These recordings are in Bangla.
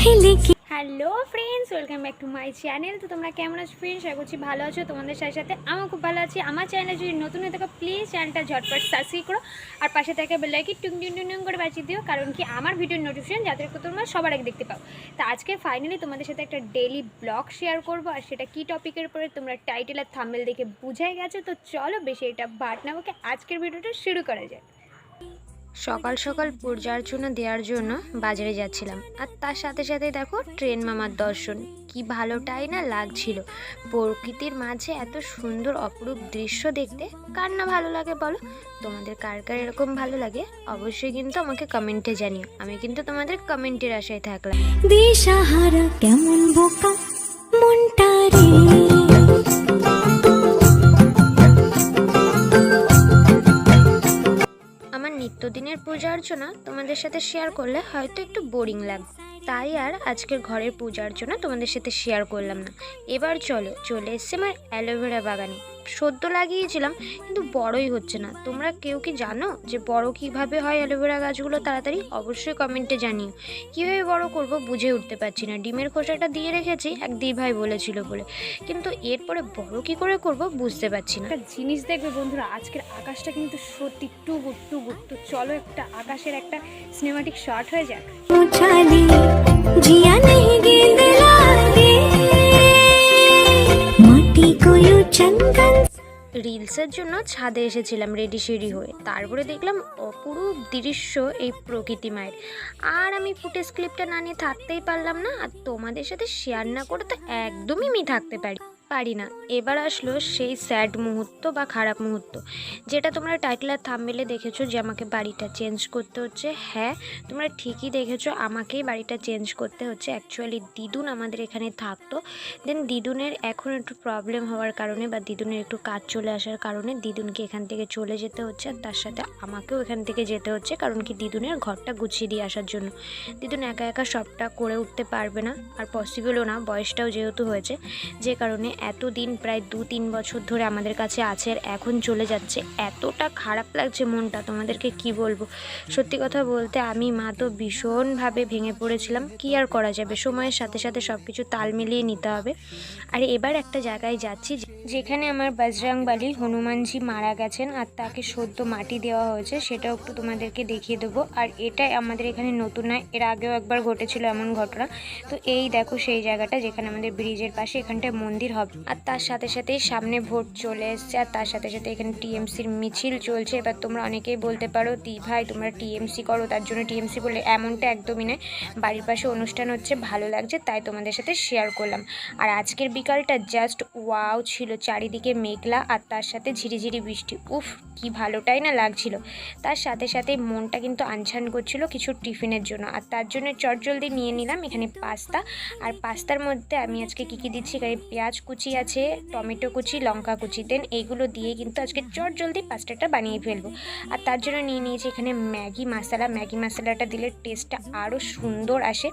Hello friends welcome back to my channel তো তোমরা কেমন আছো ফ্রেন্ডস আশা করছি ভালো আছো। তোমাদের সাথে সাথে আমার খুব ভালো আছি। আমার চ্যানেল যদি নতুন হয়ে থাকো প্লিজ চ্যানেলটা ঝটপট সাবস্ক্রাইব করো। আর পাশে থাকে বেলাইকি টুং টুং টুং করে বাঁচিয়ে দিও। কারণ কি আমার ভিডিওর নোটিফিকেশন যাতে তোমরা সবার আগে দেখতে পাও। তা আজকে ফাইনালি তোমাদের সাথে একটা ডেলি ব্লগ শেয়ার করব। আর সেটা কী টপিকের উপরে তোমরা টাইটেল আর থাম্বেল দেখে বুঝাই গেছো। তো চলো বেশি এটা বাট নামকে আজকের ভিডিওটা শুরু করা যায় সকাল সকাল পূজা অর্চনা দেওয়ার জন্য বাজারে যাচ্ছিলাম। আর তার সাথে সাথে দেখো ট্রেন মামার দর্শন, কি ভালোটাই না লাগছিল। প্রকৃতির মাঝে এত সুন্দর অপরূপ দৃশ্য দেখতে কার না ভালো লাগে বলো? তোমাদের কার কার এরকম ভালো লাগে অবশ্যই কিন্তু আমাকে কমেন্টে জানিও। আমি কিন্তু তোমাদের কমেন্টের আশায় থাকলাম। দিশাহারা কেমন বোকা? মনটা রে আমার নিত্যদিনের পূজা অর্চনা তোমাদের সাথে শেয়ার করলে হয়তো একটু বোরিং লাগবে তাই আর আজকের ঘরের পূজা অর্চনা তোমাদের সাথে শেয়ার করলাম না। এবার চলো, চলে এসছে আমার অ্যালোভেরা বাগানে। সদ্য লাগিয়েছিলাম কিন্তু বড়ই হচ্ছে না। তোমরা কেউ কি জানো যে বড় কীভাবে হয় অ্যালোভেরা গাছগুলো? তাড়াতাড়ি অবশ্যই কমেন্টে জানিও। কীভাবে বড় করব বুঝে উঠতে পারছি না। ডিমের খোসাটা দিয়ে রেখেছি এক দি ভাই বলেছিল বলে। কিন্তু এরপরে বড় কি করে করব বুঝতে পারছি না। একটা জিনিস দেখবে বন্ধুরা আজকের আকাশটা কিন্তু সত্যি টু গুড টু গুড তো চলো একটা আকাশের একটা সিনেমাটিক শট হয়ে যাক। রিলসের জন্য ছাদে এসেছিলাম রেডি সেডি হয়ে। তারপরে দেখলাম অপরূপ দৃশ্য এই প্রকৃতি মায়ের। আর আমি ফুটেজ ক্লিপটা না নিয়ে থাকতেই পারলাম না আর তোমাদের সাথে শেয়ার না করে তো একদমই আমি থাকতে পারি। পারি না। এবার আসলো সেই স্যাড মুহূর্ত বা খারাপ মুহূর্ত। যেটা তোমরা টাইটেল আর থাম্বেলে দেখেছ যে আমাকে বাড়িটা চেঞ্জ করতে হচ্ছে। হ্যাঁ তোমরা ঠিকই দেখেছ আমাকেই বাড়িটা চেঞ্জ করতে হচ্ছে। অ্যাকচুয়ালি দিদুন আমাদের এখানে থাকতো। দেন দিদুনের এখন একটু প্রবলেম হওয়ার কারণে বা দিদুনের একটু কাজ চলে আসার কারণে দিদুনকে এখান থেকে চলে যেতে হচ্ছে আর তার সাথে আমাকেও এখান থেকে যেতে হচ্ছে কারণ কি দিদুনের ঘরটা গুছিয়ে দিয়ে আসার জন্য। দিদুন একা একা সবটা করে উঠতে পারবে না, আর পসিবলও না, বয়সটাও যেহেতু হয়েছে, যে কারণে এতদিন প্রায় দু তিন বছর ধরে আমাদের কাছে আছে আর এখন চলে যাচ্ছে। এতটা খারাপ লাগছে মনটা, তোমাদেরকে কি বলব? সত্যি কথা বলতে আমি, মা তো ভীষণভাবে ভেঙে পড়েছিলাম। কি আর করা যাবে? সময়ের সাথে সাথে সব কিছু তাল মিলিয়ে নিতে হবে। আর এবার একটা জায়গায় যাচ্ছি যেখানে আমার বজরাংবালি হনুমানজি মারা গেছেন আর তাকে সদ্য মাটি দেওয়া হয়েছে, সেটাও একটু তোমাদেরকে দেখিয়ে দেবো। আর এটাই আমাদের এখানে নতুন নয়, এর আগেও একবার ঘটেছিল এমন ঘটনা। তো এই দেখো সেই জায়গাটা যেখানে আমাদের ব্রিজের পাশে এখানটায় মন্দির হবে। আর তার সাথে সাথেই সামনে ভোট চলে এসছে, আর তার সাথে সাথে এখানে টিএমসির মিছিল চলছে। এবার তোমরা অনেকেই বলতে পারো দি ভাই, তোমরা টিএমসি করো, তার জন্য টিএমসি বলে এমনটা একদমই নয়। বাড়ির পাশে অনুষ্ঠান হচ্ছে, ভালো লাগছে, তাই তোমাদের সাথে শেয়ার করলাম। আর আজকের বিকালটা জাস্ট ওয়াও ছিল, চারিদিকে মেঘলা, আর তার সাথে ঝিরিঝিরি বৃষ্টি। উফ, কি ভালোটাই না লাগছিল। তার সাথে সাথে মনটা কিন্তু আনছান করছিল কিছু টিফিনের জন্য। আর তার জন্য চটজলদি নিয়ে নিলাম এখানে পাস্তা। আর পাস্তার মধ্যে আমি আজকে কী কী দিচ্ছি, এখানে পেঁয়াজ কুচি আছে, টমেটো কুচি, লঙ্কা কুচি দেন এইগুলো দিয়ে কিন্তু আজকে চটজলদি পাস্তাটা বানিয়ে ফেলব। আর তার জন্য নিয়ে নিয়েছি এখানে ম্যাগি মশলা। ম্যাগি মশলাটা দিলে টেস্টটা আরও সুন্দর আসে।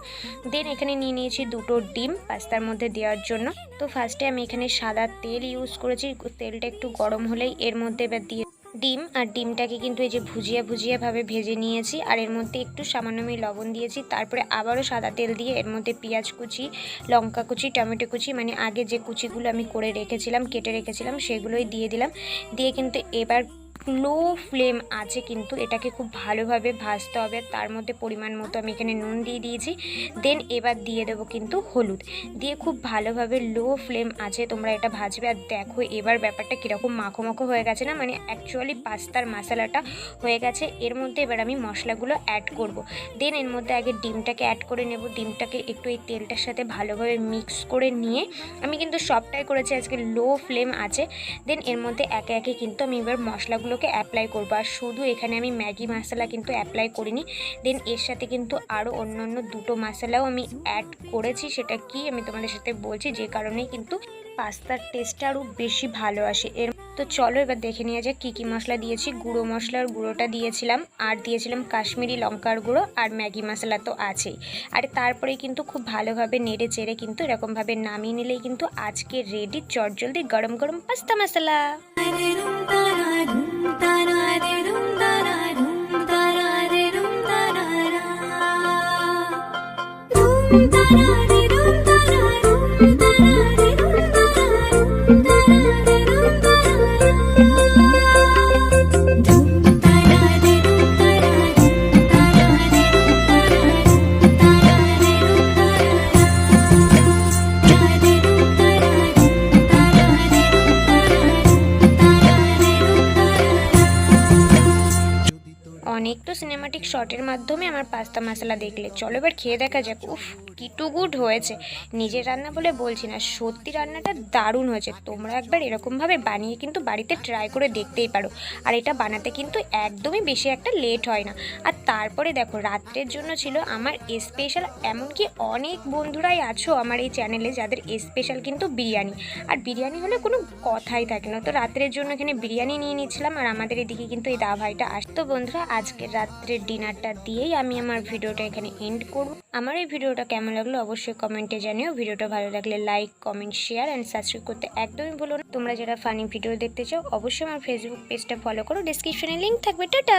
দেন এখানে নিয়ে নিয়েছি দুটো ডিম পাস্তার মধ্যে দেওয়ার জন্য। তো ফার্স্টে আমি এখানে সাদা তেল ইউজ করেছি। তেলটা একটু গরম হলেই এর মধ্যে এবার দিয়ে ডিম, আর ডিমটাকে কিন্তু এই যে ভুজিয়া ভুজিয়াভাবে ভেজে নিয়েছি। আর এর মধ্যে একটু সামান্য আমি লবণ দিয়েছি। তারপরে আবারও সাদা তেল দিয়ে এর মধ্যে পেঁয়াজ কুচি, লঙ্কা কুচি, টমেটো কুচি মানে আগে যে কুচিগুলো আমি করে রেখেছিলাম, কেটে রেখেছিলাম, সেগুলোই দিয়ে দিলাম। দিয়ে কিন্তু এবার লো ফ্লেম আছে কিন্তু এটাকে খুব ভালোভাবে ভাজতে হবে। তার মধ্যে পরিমাণ মতো আমি এখানে নুন দিয়ে দিয়েছি। দেন এবার দিয়ে দেবো কিন্তু হলুদ। দিয়ে খুব ভালোভাবে লো ফ্লেম আছে, তোমরা এটা ভাজবে। আর দেখো এবার ব্যাপারটা কীরকম মাখো মাখো হয়ে গেছে না? মানে অ্যাকচুয়ালি পাস্তার মশলাটা হয়ে গেছে। এর মধ্যে এবার আমি মশলাগুলো অ্যাড করব। দেন এর মধ্যে আগে ডিমটাকে অ্যাড করে নেব। ডিমটাকে একটু এই তেলটার সাথে ভালোভাবে মিক্স করে নিয়ে আমি কিন্তু সবটাই করেছি। আজকে লো ফ্লেম আছে। দেন এর মধ্যে একে একে কিন্তু আমি এবার মশলাগুলোকে অ্যাপ্লাই করব। আর শুধু এখানে আমি ম্যাগি মশলা কিন্তু অ্যাপ্লাই করিনি। দেন এর সাথে কিন্তু আরও অন্য অন্য দুটো মশলাও আমি অ্যাড করেছি। সেটা কি আমি তোমাদের সাথে বলছি, যে কারণে কিন্তু পাস্তার টেস্টটা আরও বেশি ভালো আসে। এর তো চলো এবার দেখে নিয়ে যাক কী কী মশলা দিয়েছি। গুঁড়ো মশলার গুঁড়োটা দিয়েছিলাম, আর দিয়েছিলাম কাশ্মীরি লঙ্কার গুঁড়ো আর ম্যাগি মশলা তো আছেই। আর তারপরে কিন্তু খুব ভালোভাবে নেড়ে চেড়ে কিন্তু এরকমভাবে নামিয়ে নিলেই কিন্তু আজকে রেডি চটজলদি গরম গরম পাস্তা মশলা। দু অনেক তো সিনেমাটিক শটের মাধ্যমে আমার পাস্তা মশলা দেখলে। চলো এবার খেয়ে দেখা যাক উফ। টু গুড হয়েছে। নিজের রান্না বলে বলছি না, সত্যি রান্নাটা দারুণ হয়েছে। তোমরা একবার এরকমভাবে বানিয়ে কিন্তু বাড়িতে ট্রাই করে দেখতেই পারো। আর এটা বানাতে কিন্তু একদমই বেশি একটা লেট হয় না। আর তারপরে দেখো, রাত্রের জন্য ছিল আমার স্পেশাল এমনকি অনেক বন্ধুরাই আছো আমার এই চ্যানেলে যাদের স্পেশাল কিন্তু বিরিয়ানি। আর বিরিয়ানি হলে কোনো কথাই থাকে না। তো রাত্রের জন্য এখানে বিরিয়ানি নিয়ে নিচ্ছিলাম আর আমাদের এদিকে কিন্তু এই দা ভাইটা আসতো বন্ধুরা, আজকের রাত্রের ডিনারটা দিয়েই আমি আমার ভিডিওটা এখানে এন্ড করব। আমার এই ভিডিওটা কেমন লাগল অবশ্যই কমেন্টে জানিও। ভিডিওটা ভালো লাগলে like comment share and subscribe করতে একদমই ভুলো না। তোমরা যারা ফানি ভিডিও দেখতে চাও, অবশ্যই আমার ফেসবুক পেজটা ফলো করো। ডিসক্রিপশনে লিঙ্ক থাকবে। টাটা!